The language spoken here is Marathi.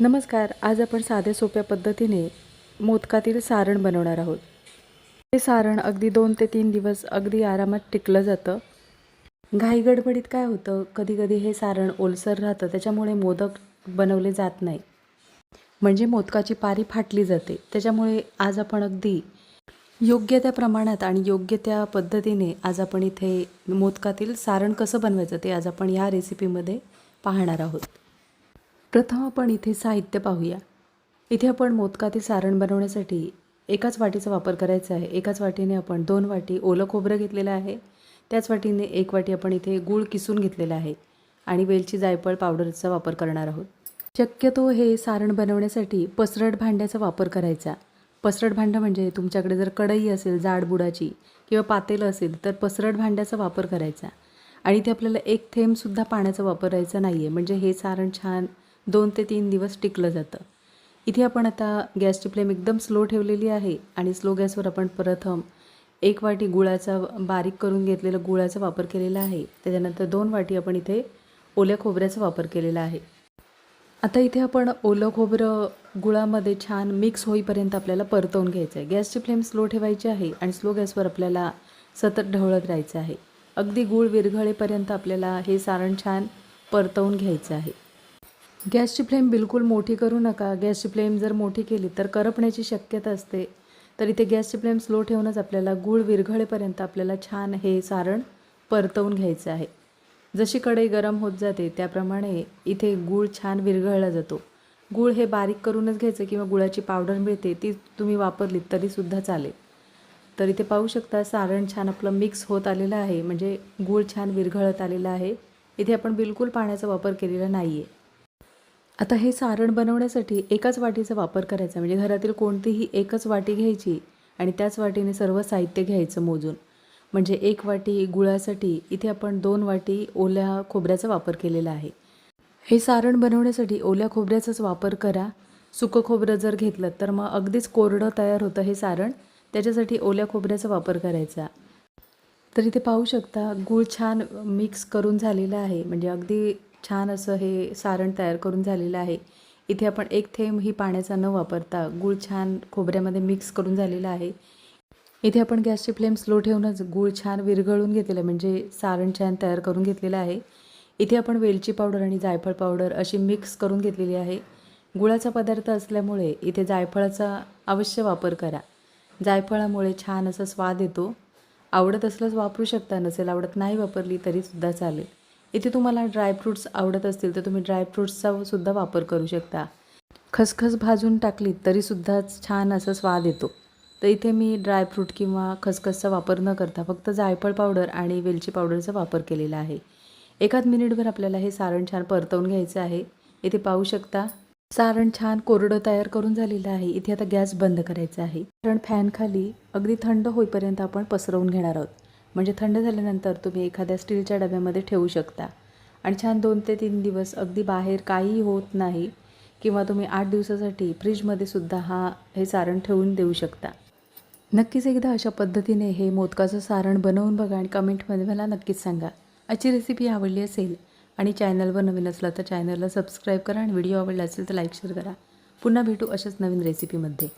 नमस्कार आज आपण साध्या सोप्या पद्धतीने मोदकातील सारण बनवणार आहोत. हे सारण अगदी दोन ते तीन दिवस अगदी आरामात टिकलं जातं. घाईगडबडीत काय होतं? कधी कधी हे सारण ओलसर राहतं त्याच्यामुळे मोदक बनवले जात नाही. म्हणजे मोदकाची पारी फाटली जाते. त्याच्यामुळे आज आपण अगदी योग्य त्या प्रमाणात आणि योग्य त्या पद्धतीने आज आपण इथे मोदकातील सारण कसं बनवायचं ते आज आपण या रेसिपीमध्ये पाहणार आहोत. प्रथम आपण इथे साहित्य पाहूया. इथे आपण मोदकाचे सारण बनवण्यासाठी एकाच वाटीचा वापर करायचा आहे. एकाच वाटीने आपण दोन वाटी ओलं खोबरं घेतलेलं आहे. त्याच वाटीने एक वाटी आपण इथे गूळ किसून घेतलेला आहे आणि वेलची जायफळ पावडरचा वापर करणार आहोत. शक्यतो हे सारण बनवण्यासाठी पसरट भांड्याचा वापर करायचा. पसरट भांडं म्हणजे तुमच्याकडे जर कढई असेल जाड बुडाची किंवा पातेलं असेल तर पसरट भांड्याचा वापर करायचा. आणि इथे आपल्याला एक थेंबसुद्धा पाण्याचा वापरायचा नाही आहे म्हणजे हे सारण छान दोन ते तीन दिवस टिकलं जातं. इथे आपण आता गॅसची फ्लेम एकदम स्लो ठेवलेली आहे आणि स्लो गॅसवर आपण प्रथम एक वाटी गुळाचा बारीक करून घेतलेला गुळाचा वापर केलेला आहे. त्याच्यानंतर दोन वाटी आपण इथे ओल्या खोबऱ्याचा वापर केलेला आहे. आता इथे आपण ओलं खोबरं गुळामध्ये छान मिक्स होईपर्यंत आपल्याला परतवून घ्यायचं आहे. गॅसची फ्लेम स्लो ठेवायची आहे आणि स्लो गॅसवर आपल्याला सतत ढवळत राहायचं आहे. अगदी गूळ विरघळेपर्यंत आपल्याला हे सारण छान परतवून घ्यायचं आहे. गॅसची फ्लेम बिलकुल मोठी करू नका. गॅसची फ्लेम जर मोठी केली तर करपण्याची शक्यता असते. तर इथे गॅसची फ्लेम स्लो ठेवूनच आपल्याला गूळ विरघळेपर्यंत आपल्याला छान हे सारण परतवून घ्यायचं आहे. जशी कढई गरम होत जाते त्याप्रमाणे इथे गूळ छान विरघळला जातो. गूळ हे बारीक करूनच घ्यायचं किंवा गुळाची पावडर मिळते ती तुम्ही वापरलीत तरीसुद्धा चालेल. तर इथे पाहू शकता सारण छान आपलं मिक्स होत आलेलं आहे. म्हणजे गूळ छान विरघळत आलेलं आहे. इथे आपण बिलकुल पाण्याचा वापर केलेला नाही आहे आता हे सारण बनवण्यासाठी एकाच वाटीचा वापर करायचा. म्हणजे घरातील कोणतीही एकच वाटी घ्यायची आणि त्याच वाटीने सर्व साहित्य घ्यायचं मोजून. म्हणजे एक वाटी गुळासाठी इथे आपण दोन वाटी ओल्या खोबऱ्याचा वापर केलेला आहे. हे सारण बनवण्यासाठी ओल्या खोबऱ्याचाच वापर करा. सुकं खोबरं जर घेतलं तर मग अगदीच कोरडं तयार होतं हे सारण. त्याच्यासाठी ओल्या खोबऱ्याचा वापर करायचा. तर इथे पाहू शकता गूळ छान मिक्स करून झालेलं आहे. म्हणजे अगदी छान असं हे सारण तयार करून झालेलं आहे. इथे आपण एक थेंब ही पाण्याचा न वापरता गूळ छान खोबऱ्यामध्ये मिक्स करून झालेलं आहे. इथे आपण गॅसची फ्लेम स्लो ठेवूनच गूळ छान विरघळून घेतलेलं म्हणजे सारण छान तयार करून घेतलेलं आहे. इथे आपण वेलची पावडर आणि जायफळ पावडर अशी मिक्स करून घेतलेली आहे. गुळाचा पदार्थ असल्यामुळे इथे जायफळाचा अवश्य वापर करा. जायफळामुळे छान असा स्वाद येतो. आवडत असल्यास वापरू शकता नसेल आवडत नाही वापरली तरीसुद्धा चालेल. इथे तुम्हाला ड्रायफ्रूट्स आवडत असतील तर तुम्ही ड्रायफ्रूट्सचा सुद्धा वापर करू शकता. खसखस भाजून टाकली तरीसुद्धा छान असा स्वाद येतो. तर इथे मी ड्रायफ्रूट किंवा खसखसचा वापर न करता फक्त जायफळ पावडर आणि वेलची पावडरचा वापर केलेला आहे. एकाच मिनिटभर आपल्याला हे सारण छान परतवून घ्यायचं आहे. इथे पाहू शकता सारण छान कोरडं तयार करून झालेलं आहे. इथे आता गॅस बंद करायचा आहे. कारण फॅनखाली अगदी थंड होईपर्यंत आपण पसरवून घेणार आहोत. म्हणजे थंड झाल्यानंतर तुम्ही एखाद्या स्टीलच्या डब्यामध्ये ठेवू शकता. आणि छान दोन ते तीन दिवस अगदी बाहेर काहीही होत नाही किंवा तुम्ही आठ दिवसासाठी फ्रीजमध्ये सुद्धा हा हे सारण ठेवून देऊ शकता. नक्कीच एकदा अशा पद्धतीने हे मोदकाचं सारण बनवून बघा आणि कमेंटमध्ये मला नक्कीच सांगा. आजची रेसिपी आवडली असेल आणि चॅनलवर नवीन असला तर चॅनलला सबस्क्राईब करा आणि व्हिडिओ आवडला असेल तर लाईक शेअर करा. पुन्हा भेटू अशाच नवीन रेसिपीमध्ये